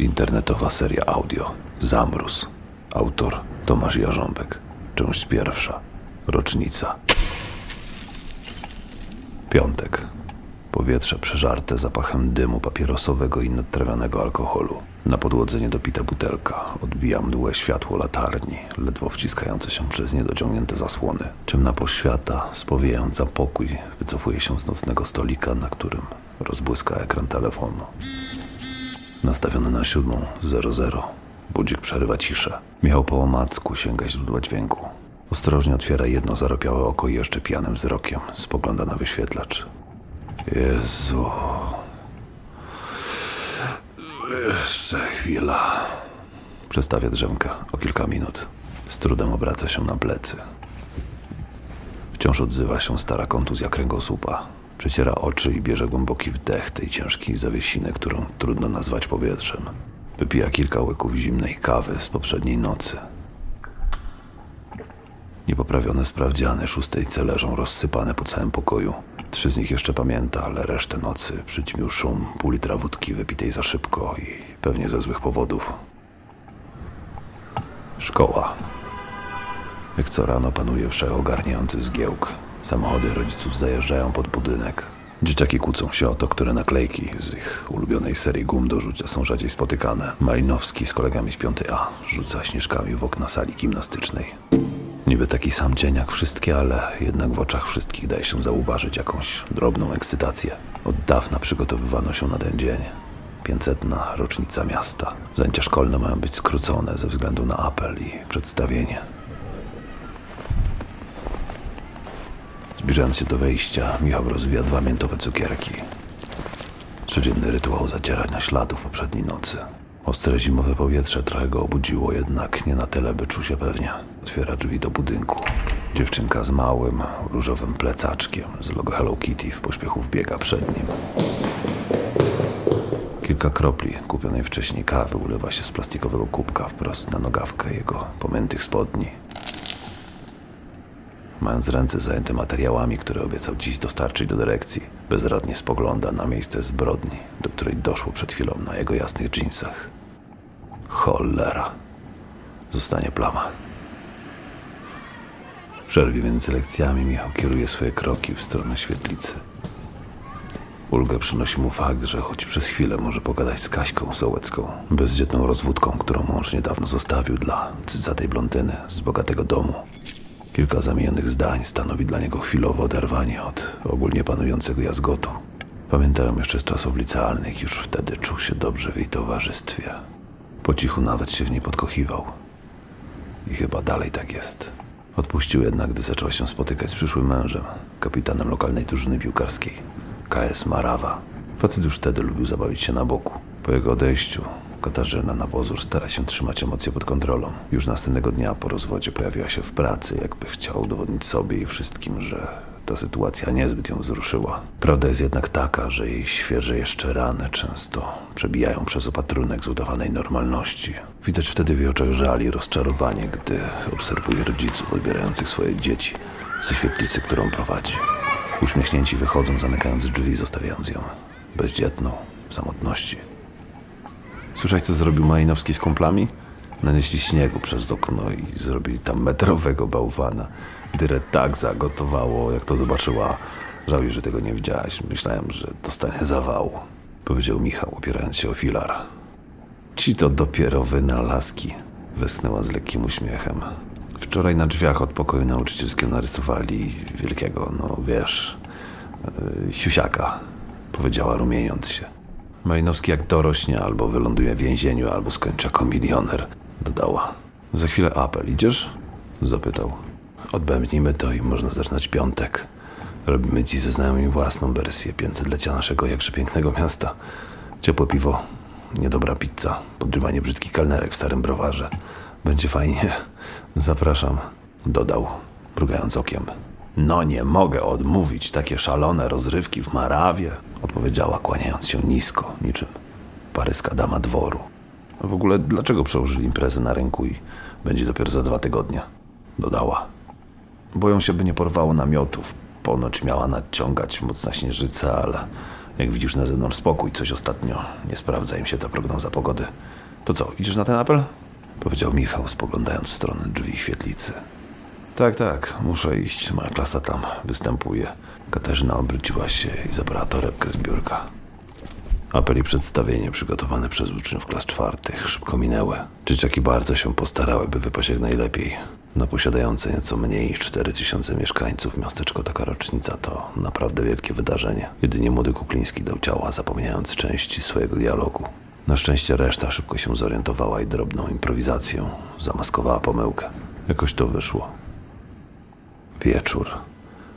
Internetowa seria audio Zamróz. Autor Tomasz Jarząbek. Część pierwsza. Rocznica. Piątek. Powietrze przeżarte zapachem dymu papierosowego i nadtrawianego alkoholu. Na podłodze niedopita butelka. Odbija mdłe światło latarni, ledwo wciskające się przez niedociągnięte zasłony. Ciemna poświata, spowijająca pokój, wycofuje się z nocnego stolika, na którym rozbłyska ekran telefonu. Nastawiony na siódmą, 00. Budzik przerywa ciszę. Michał po omacku sięga źródła dźwięku. Ostrożnie otwiera jedno zaropiałe oko i jeszcze pijanym wzrokiem spogląda na wyświetlacz. Jezu. Jeszcze chwila. Przestawia drzemkę o kilka minut. Z trudem obraca się na plecy. Wciąż odzywa się stara kontuzja kręgosłupa. Przeciera oczy i bierze głęboki wdech tej ciężkiej zawiesiny, którą trudno nazwać powietrzem. Wypija kilka łyków zimnej kawy z poprzedniej nocy. Niepoprawione sprawdziany szóstej C leżą rozsypane po całym pokoju. Trzy z nich jeszcze pamięta, ale resztę nocy przyćmił szum pół litra wódki wypitej za szybko i pewnie ze złych powodów. Szkoła. Jak co rano panuje wszechogarniający zgiełk. Samochody rodziców zajeżdżają pod budynek. Dzieciaki kłócą się o to, które naklejki z ich ulubionej serii gum do rzucia są rzadziej spotykane. Malinowski z kolegami z 5A rzuca śnieżkami w okna sali gimnastycznej. Niby taki sam dzień jak wszystkie, ale jednak w oczach wszystkich daje się zauważyć jakąś drobną ekscytację. Od dawna przygotowywano się na ten dzień. 500. rocznica miasta. Zajęcia szkolne mają być skrócone ze względu na apel i przedstawienie. Zbliżając się do wejścia, Michał rozwija dwa miętowe cukierki. Codzienny rytuał zacierania śladów poprzedniej nocy. Ostre zimowe powietrze trochę go obudziło, jednak nie na tyle, by czuł się pewnie. Otwiera drzwi do budynku. Dziewczynka z małym, różowym plecaczkiem z logo Hello Kitty w pośpiechu wbiega przed nim. Kilka kropli kupionej wcześniej kawy ulewa się z plastikowego kubka wprost na nogawkę jego pomętych spodni. Mając ręce zajęte materiałami, które obiecał dziś dostarczyć do dyrekcji, bezradnie spogląda na miejsce zbrodni, do której doszło przed chwilą na jego jasnych dżinsach. Cholera. Zostanie plama. Przerwie między lekcjami Michał kieruje swoje kroki w stronę świetlicy. Ulgę przynosi mu fakt, że choć przez chwilę może pogadać z Kaśką Sołecką, bezdzietną rozwódką, którą mąż niedawno zostawił dla cycatej blondyny z bogatego domu. Kilka zamienionych zdań stanowi dla niego chwilowe oderwanie od ogólnie panującego jazgotu. Pamiętają jeszcze z czasów licealnych, już wtedy czuł się dobrze w jej towarzystwie. Po cichu nawet się w niej podkochiwał. I chyba dalej tak jest. Odpuścił jednak, gdy zaczęła się spotykać z przyszłym mężem, kapitanem lokalnej drużyny piłkarskiej, KS Marawa. Facet już wtedy lubił zabawić się na boku. Po jego odejściu Katarzyna na pozór stara się trzymać emocje pod kontrolą. Już następnego dnia po rozwodzie pojawiła się w pracy, jakby chciała udowodnić sobie i wszystkim, że ta sytuacja niezbyt ją wzruszyła. Prawda jest jednak taka, że jej świeże jeszcze rany często przebijają przez opatrunek z udawanej normalności. Widać wtedy w jej oczach żal i rozczarowanie, gdy obserwuje rodziców odbierających swoje dzieci ze świetlicy, którą prowadzi. Uśmiechnięci wychodzą, zamykając drzwi, zostawiając ją bezdzietną, w samotności. Słyszałeś, co zrobił Majnowski z kumplami? Nanieśli śniegu przez okno i zrobili tam metrowego bałwana. Dyrę tak zagotowało, jak to zobaczyła. Żałuję, że tego nie widziałaś. Myślałem, że dostanie zawału. Powiedział Michał, opierając się o filar. Ci to dopiero wynalazki. Wysnęła z lekkim uśmiechem. Wczoraj na drzwiach od pokoju nauczycielskiego narysowali wielkiego, no wiesz, yy, siusiaka. Powiedziała rumieniąc się. Majnowski jak dorośnie, albo wyląduje w więzieniu, albo skończy jako milioner, dodała. Za chwilę apel, idziesz? Zapytał. Odbębnijmy to i można zaczynać piątek. Robimy ci ze znajomymi własną wersję 500-lecia naszego jakże pięknego miasta. Ciepłe piwo, niedobra pizza, podrywanie brzydkich kelnerek w starym browarze. Będzie fajnie. Zapraszam, dodał, mrugając okiem. No nie mogę odmówić takie szalone rozrywki w Marawie, odpowiedziała kłaniając się nisko, niczym paryska dama dworu. W ogóle dlaczego przełożyli imprezę na rynku i będzie dopiero za dwa tygodnie? Dodała. Boją się, by nie porwało namiotów. Ponoć miała nadciągać mocna śnieżyca, ale Jak widzisz na zewnątrz spokój, coś ostatnio nie sprawdza im się ta prognoza pogody. To co, idziesz na ten apel? Powiedział Michał, spoglądając w stronę drzwi świetlicy. Tak, tak, muszę iść. Moja klasa tam występuje. Katarzyna obróciła się i zabrała torebkę z biurka. Apel i przedstawienie przygotowane przez uczniów klas czwartych szybko minęły. Dzieciaki bardzo się postarały, by wypaść jak najlepiej. Na posiadające nieco mniej niż 4000 mieszkańców miasteczko taka rocznica to naprawdę wielkie wydarzenie. Jedynie młody Kukliński dał ciała, zapomniając części swojego dialogu. Na szczęście reszta szybko się zorientowała i drobną improwizacją zamaskowała pomyłkę. Jakoś to wyszło. Wieczór.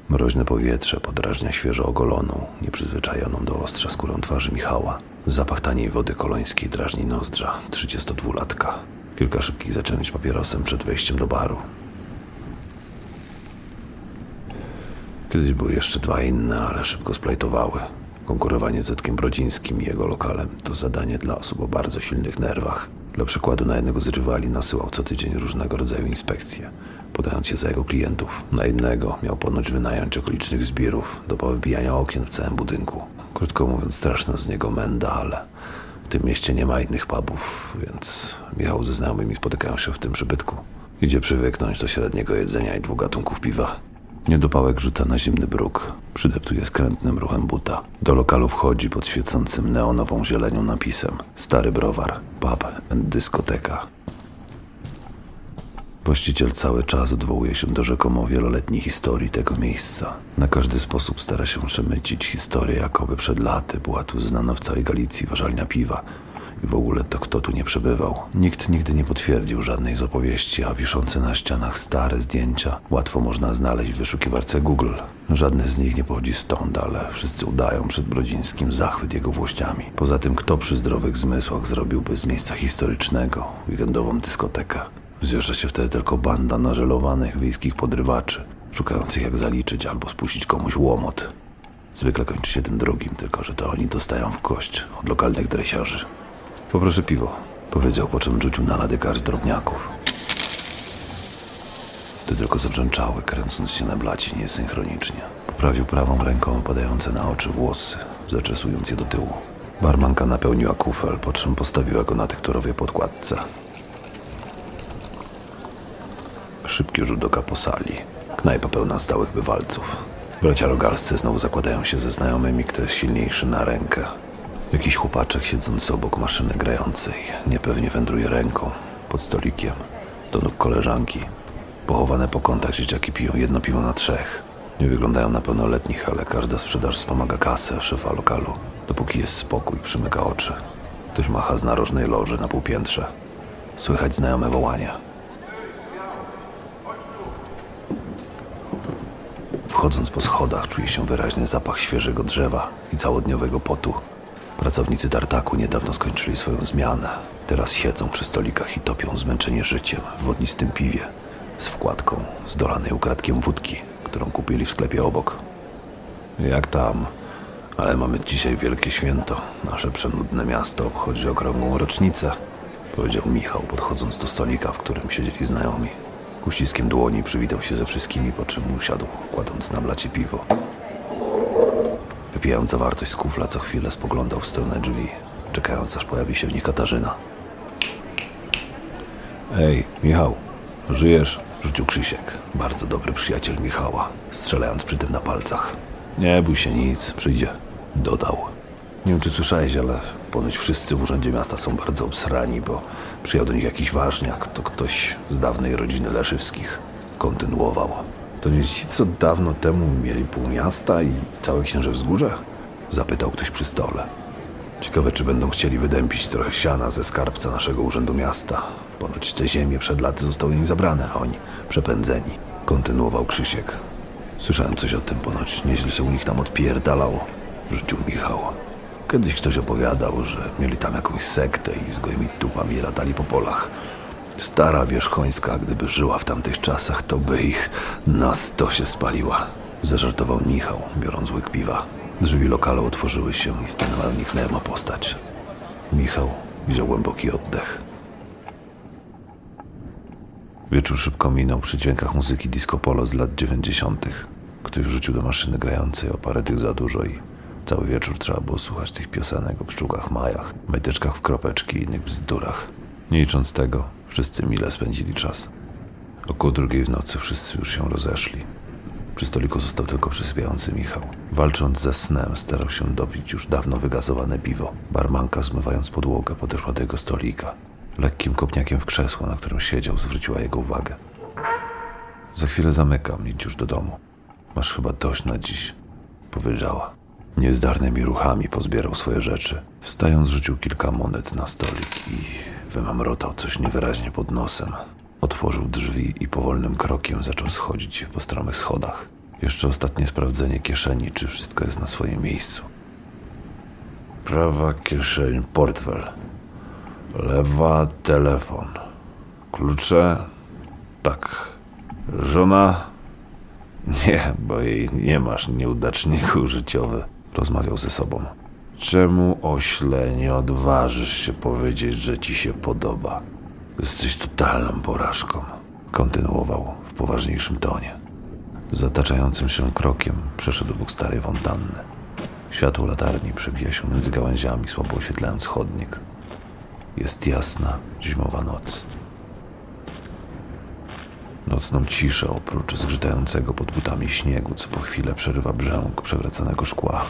Mroźne powietrze podrażnia świeżo ogoloną, nieprzyzwyczajoną do ostrza skórą twarzy Michała. Zapach taniej wody kolońskiej drażni nozdrza 32-latka. Kilka szybkich zaczęć papierosem przed wejściem do baru. Kiedyś były jeszcze dwa inne, ale szybko splajtowały. Konkurowanie z Zetkiem Brodzińskim i jego lokalem to zadanie dla osób o bardzo silnych nerwach. Dla przykładu na jednego z rywali nasyłał co tydzień różnego rodzaju inspekcje, podając je za jego klientów. Na innego miał ponoć wynająć okolicznych zbirów do powybijania okien w całym budynku. Krótko mówiąc, straszna z niego menda, ale w tym mieście nie ma innych pubów, więc Michał ze znajomymi spotykają się w tym przybytku. Idzie przywyknąć do średniego jedzenia i dwóch gatunków piwa. Niedopałek rzuca na zimny bruk. Przydeptuje skrętnym ruchem buta. Do lokalu wchodzi pod świecącym neonową zielenią napisem Stary browar, pub and dyskoteka. Właściciel cały czas odwołuje się do rzekomo wieloletniej historii tego miejsca. Na każdy sposób stara się przemycić historię, jakoby przed laty była tu znana w całej Galicji ważalnia piwa. I w ogóle to kto tu nie przebywał. Nikt nigdy nie potwierdził żadnej z opowieści, a wiszące na ścianach stare zdjęcia łatwo można znaleźć w wyszukiwarce Google. Żadne z nich nie pochodzi stąd, ale wszyscy udają przed Brodzińskim zachwyt jego włościami. Poza tym, kto przy zdrowych zmysłach zrobiłby z miejsca historycznego weekendową dyskotekę? Zjeżdża się wtedy tylko banda nażelowanych wiejskich podrywaczy, szukających jak zaliczyć albo spuścić komuś łomot. Zwykle kończy się tym drugim, tylko że to oni dostają w kość od lokalnych dresiarzy. Poproszę piwo, powiedział, po czym rzucił na lady garść drobniaków. Ty tylko zabrzęczały, kręcąc się na blacie niesynchronicznie. Poprawił prawą ręką opadające na oczy włosy, zaczesując je do tyłu. Barmanka napełniła kufel, po czym postawiła go na tektorowej podkładce. Szybki rzut oka po sali. Knajpa pełna stałych bywalców. Bracia rogalscy znowu zakładają się ze znajomymi, kto jest silniejszy na rękę. Jakiś chłopaczek siedzący obok maszyny grającej niepewnie wędruje ręką pod stolikiem do nóg koleżanki. Pochowane po kątach dzieciaki piją jedno piwo na trzech. Nie wyglądają na pełnoletnich, ale każda sprzedaż wspomaga kasę szefa lokalu. Dopóki jest spokój, przymyka oczy. Ktoś macha z narożnej loży na półpiętrze. Słychać znajome wołania. Wchodząc po schodach czuje się wyraźny zapach świeżego drzewa i całodniowego potu. Pracownicy tartaku niedawno skończyli swoją zmianę. Teraz siedzą przy stolikach i topią zmęczenie życiem w wodnistym piwie z wkładką zdolanej ukradkiem wódki, którą kupili w sklepie obok. Jak tam? Ale mamy dzisiaj wielkie święto. Nasze przenudne miasto obchodzi okrągłą rocznicę, powiedział Michał, podchodząc do stolika, w którym siedzieli znajomi. Uściskiem dłoni przywitał się ze wszystkimi, po czym usiadł, kładąc na blacie piwo. Wypijając zawartość z kufla, co chwilę spoglądał w stronę drzwi, czekając aż pojawi się w nich Katarzyna. Ej, Michał, żyjesz? Rzucił Krzysiek, bardzo dobry przyjaciel Michała, strzelając przy tym na palcach. Nie bój się nic, przyjdzie. Dodał. Nie wiem, czy słyszałeś, ale ponoć wszyscy w urzędzie miasta są bardzo obsrani, bo przyjechał do nich jakiś ważniak, to ktoś z dawnej rodziny Leszywskich. Kontynuował. To nie ci, co dawno temu mieli pół miasta i całe księże wzgórze? Zapytał ktoś przy stole. Ciekawe, czy będą chcieli wydępić trochę siana ze skarbca naszego urzędu miasta. Ponoć te ziemie przed laty zostały im zabrane, a oni przepędzeni. Kontynuował Krzysiek. Słyszałem coś o tym, ponoć nieźle się u nich tam odpierdalało. Rzucił Michał. Kiedyś ktoś opowiadał, że mieli tam jakąś sektę i z gołymi tupami latali po polach. Stara wierzchońska, gdyby żyła w tamtych czasach, to by ich na sto się spaliła. Zażartował Michał, biorąc łyk piwa. Drzwi lokalu otworzyły się i stanęła w nich znajoma postać. Michał wziął głęboki oddech. Wieczór szybko minął przy dźwiękach muzyki disco polo z lat dziewięćdziesiątych. Ktoś wrzucił do maszyny grającej o parę tych za dużo i Cały wieczór trzeba było słuchać tych piosenek o pszczółkach majach, majteczkach w kropeczki i innych bzdurach. Nie licząc tego, wszyscy mile spędzili czas. Około drugiej w nocy wszyscy już się rozeszli. Przy stoliku został tylko przysypiający Michał. Walcząc ze snem, starał się dopić już dawno wygazowane piwo. Barmanka, zmywając podłogę, podeszła do jego stolika. Lekkim kopniakiem w krzesło, na którym siedział, zwróciła jego uwagę. Za chwilę zamykam, idź już do domu. Masz chyba dość na dziś, powiedziała. Niezdarnymi ruchami pozbierał swoje rzeczy. Wstając, rzucił kilka monet na stolik i wymamrotał coś niewyraźnie pod nosem. Otworzył drzwi i powolnym krokiem zaczął schodzić po stromych schodach. Jeszcze ostatnie sprawdzenie kieszeni, czy wszystko jest na swoim miejscu. Prawa kieszeń portfel. Lewa telefon. Klucze? Tak. Żona? Nie, bo jej nie masz, nieudaczniku życiowy. Rozmawiał ze sobą. Czemu ośle nie odważysz się powiedzieć, że ci się podoba? Jesteś totalną porażką. Kontynuował w poważniejszym tonie. Zataczającym się krokiem przeszedł obok starej fontanny. Światło latarni przebija się między gałęziami, słabo oświetlając chodnik. Jest jasna, zimowa noc. Nocną ciszę oprócz zgrzytającego pod butami śniegu, co po chwilę przerywa brzęk przewracanego szkła.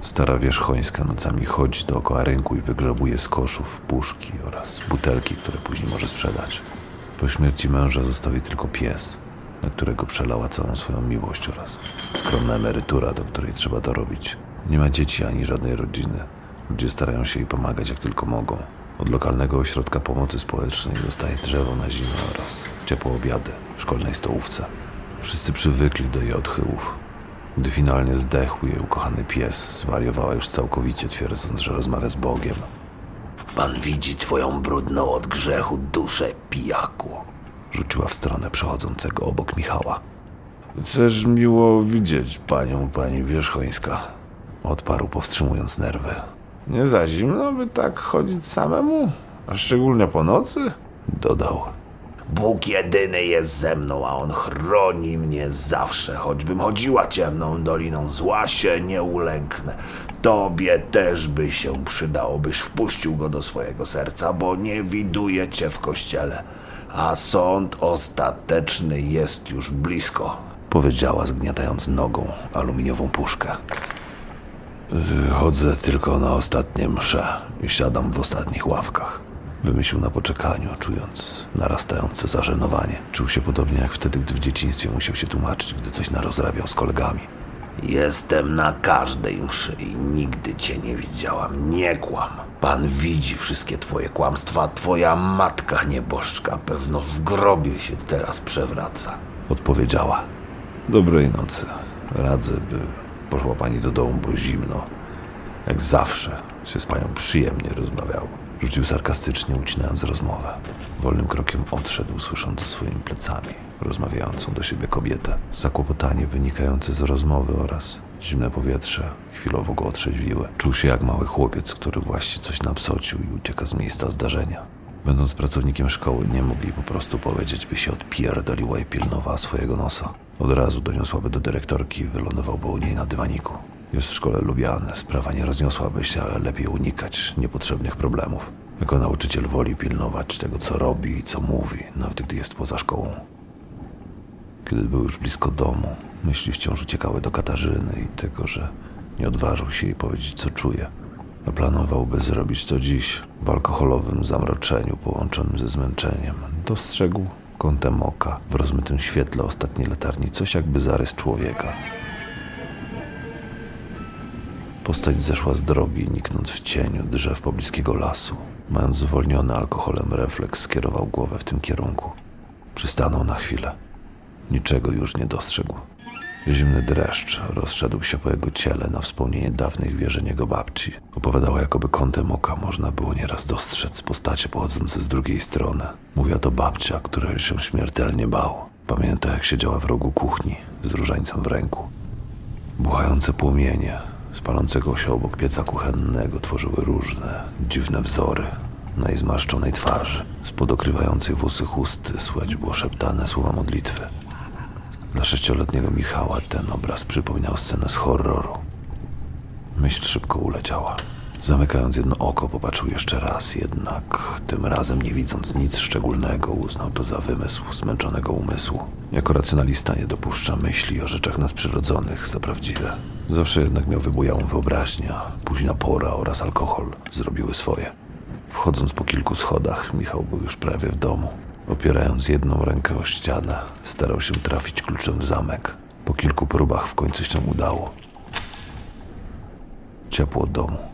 Stara wierzchońska nocami chodzi dookoła rynku i wygrzebuje z koszów puszki oraz butelki, które później może sprzedać. Po śmierci męża został jej tylko pies, na którego przelała całą swoją miłość oraz skromna emerytura, do której trzeba dorobić. Nie ma dzieci ani żadnej rodziny. Ludzie starają się jej pomagać jak tylko mogą. Od lokalnego ośrodka pomocy społecznej dostaje drzewo na zimę oraz ciepłe obiady w szkolnej stołówce. Wszyscy przywykli do jej odchyłów. Gdy finalnie zdechł jej ukochany pies, zwariowała już całkowicie, twierdząc, że rozmawia z Bogiem. Pan widzi twoją brudną od grzechu duszę, pijaku. Rzuciła w stronę przechodzącego obok Michała. Też miło widzieć panią, pani Wierzchońska. Odparł, powstrzymując nerwy. Nie za zimno, by tak chodzić samemu? A szczególnie po nocy? Dodał. Bóg jedyny jest ze mną, a On chroni mnie zawsze, choćbym chodziła ciemną doliną zła się nie ulęknę. Tobie też by się przydało, byś wpuścił go do swojego serca, bo nie widuje cię w kościele, a sąd ostateczny jest już blisko, powiedziała zgniatając nogą aluminiową puszkę. Chodzę tylko na ostatnie msze i siadam w ostatnich ławkach. Wymyślił na poczekaniu, czując narastające zażenowanie. Czuł się podobnie jak wtedy, gdy w dzieciństwie musiał się tłumaczyć, gdy coś narozrabiał z kolegami. Jestem na każdej mszy i nigdy cię nie widziałam. Nie kłam. Pan widzi wszystkie twoje kłamstwa. Twoja matka nieboszczka pewno w grobie się teraz przewraca. Odpowiedziała. Dobrej nocy. Radzę, by poszła pani do domu, bo zimno. Jak zawsze się z panią przyjemnie rozmawiał. Rzucił sarkastycznie, ucinając rozmowę. Wolnym krokiem odszedł, słysząc za swoimi plecami rozmawiającą do siebie kobietę. Zakłopotanie wynikające z rozmowy oraz zimne powietrze chwilowo go otrzeźwiły. Czuł się jak mały chłopiec, który właśnie coś napsocił i ucieka z miejsca zdarzenia. Będąc pracownikiem szkoły, nie mógł jej po prostu powiedzieć, by się odpierdoliła i pilnowała swojego nosa. Od razu doniosłaby do dyrektorki wylądowałby u niej na dywaniku. Jest w szkole lubiany, sprawa nie rozniosłaby się, ale lepiej unikać niepotrzebnych problemów. Jako nauczyciel woli pilnować tego, co robi i co mówi, nawet gdy jest poza szkołą. Kiedy był już blisko domu, myśli wciąż uciekały do Katarzyny i tego, że nie odważył się jej powiedzieć, co czuje. A planowałby zrobić to dziś, w alkoholowym zamroczeniu połączonym ze zmęczeniem. Dostrzegł kątem oka w rozmytym świetle ostatniej latarni coś jakby zarys człowieka. Postać zeszła z drogi, niknąc w cieniu drzew pobliskiego lasu. Mając zwolniony alkoholem refleks, skierował głowę w tym kierunku. Przystanął na chwilę. Niczego już nie dostrzegł. Zimny dreszcz rozszedł się po jego ciele na wspomnienie dawnych wierzeń jego babci. Opowiadała, jakoby kątem oka można było nieraz dostrzec postacie pochodzące z drugiej strony. Mówiła to babcia, której się śmiertelnie bał. Pamięta, jak siedziała w rogu kuchni z różańcem w ręku. Buchające płomienie z palącego się obok pieca kuchennego tworzyły różne, dziwne wzory na jej zmarszczonej twarzy. Z podokrywającej włosy chusty słychać było szeptane słowa modlitwy. Dla sześcioletniego Michała ten obraz przypominał scenę z horroru. Myśl szybko uleciała. Zamykając jedno oko, popatrzył jeszcze raz, jednak tym razem nie widząc nic szczególnego, uznał to za wymysł zmęczonego umysłu. Jako racjonalista nie dopuszcza myśli o rzeczach nadprzyrodzonych za prawdziwe. Zawsze jednak miał wybujałą wyobraźnię, późna pora oraz alkohol zrobiły swoje. Wchodząc po kilku schodach, Michał był już prawie w domu. Opierając jedną rękę o ścianę, starał się trafić kluczem w zamek. Po kilku próbach w końcu się udało. Ciepło domu